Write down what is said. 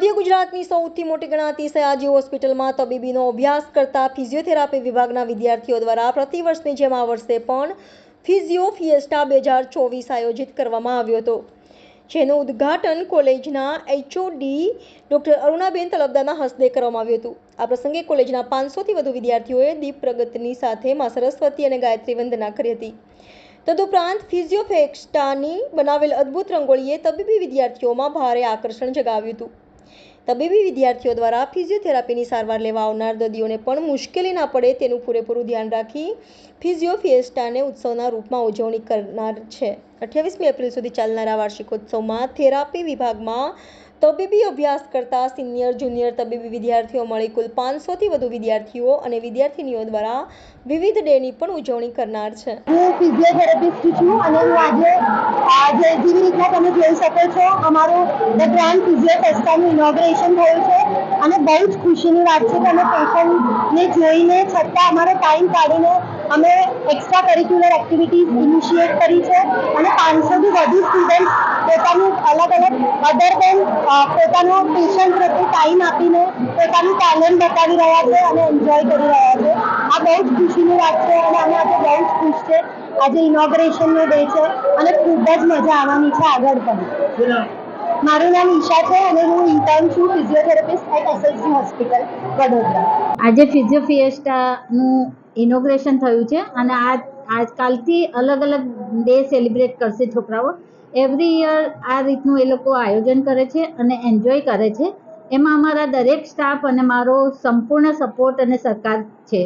સૌથી મોટી ગણાતી સયાજી હોસ્પિટલમાં તબીબીનો અભ્યાસ કરતા ફિઝિયોથેરાપી વિભાગના વિદ્યાર્થીઓ દ્વારા પ્રતિવર્ષની જેમ આ વર્ષે પણ ફિઝિયો ફિએસ્ટા બે હજાર ચોવીસ આયોજિત કરવામાં આવ્યો હતો. જેનું ઉદ્ઘાટન કોલેજના એચઓડી ડૉક્ટર અરુણાબેન તલબદાના હસ્તે કરવામાં આવ્યું હતું. આ પ્રસંગે કોલેજના પાંચસોથી વધુ વિદ્યાર્થીઓએ દીપ પ્રગતિની સાથે મા સરસ્વતી અને ગાયત્રી વંદના કરી હતી. તદુપરાંત ફિઝિયોફેક્સ્ટાની બનાવેલ અદ્ભુત રંગોળીએ તબીબી વિદ્યાર્થીઓમાં ભારે આકર્ષણ જગાવ્યું હતું. તબીબી વિદ્યાર્થીઓ દ્વારા ફિઝિયોથેરાપીની સારવાર લેવા આવનાર દર્દીઓને પણ મુશ્કેલી ના પડે તેનું પૂરેપૂરું ધ્યાન રાખી ફિઝિયો ફિએસ્ટાને ઉત્સવના રૂપમાં ઉજવણી કરનાર છે. અઠ્યાવીસમી એપ્રિલ સુધી ચાલનારા વાર્ષિકોત્સવમાં થેરાપી વિભાગમાં તબીબી અભ્યાસ કરતા સિનિયર, જુનિયર તબીબી વિદ્યાર્થીઓ મળી કુલ પાંચસોથી વધુ વિદ્યાર્થીઓ અને વિદ્યાર્થીનીઓ દ્વારા વિવિધ ડેની પણ ઉજવણી કરનાર છે. હું ફિઝિયોથેરાપિસ્ટ છું અને હું આજે આજે જેવી રીતના તમે જોઈ શકો છો, અમારું ધ ગ્રાન્ડ ફિઝિયો ઇનોગ્રેશન થયું છે. અને બહુ જ ખુશીની વાત છે કે અમે પેશન્ટને જોઈને છતાં અમારો ટાઈમ કાઢીને અમે એક્સ્ટ્રા કરિક્યુલર એક્ટિવિટીઝ ઇનિશિએટ કરી છે અને પાંચસોથી વધુ સ્ટુડન્ટ પોતાનું અલગ અલગ અધર દેન પોતાનો પેશન્ટ પ્રત્યે ટાઈમ આપીને પોતાનું ટેલેન્ટ બતાવી રહ્યા છે અને એન્જોય કરી રહ્યા છે. આ બહુ જ ખુશીની વાત છે અને અમે આજે બહુ જ ખુશ છે. આજે ઇનોગ્રેશનનો ડે છે અને ખૂબ જ મજા આવવાની છે આગળ પણ. મારું નામ ઈશા છે અને હું ઇન્ટર્ન છું physiotherapist at SSG hospital Vadodara. આજે ફિઝિયો ફિએસ્ટાનું ઇનોગ્રેશન થયું છે અને આ આજકાલથી અલગ અલગ ડે સેલિબ્રેટ કરશે છોકરાઓ. એવરી યર આ રીતનું એ લોકો આયોજન કરે છે અને એન્જોય કરે છે. એમાં અમારા દરેક સ્ટાફ અને મારો સંપૂર્ણ સપોર્ટ અને સહકાર છે.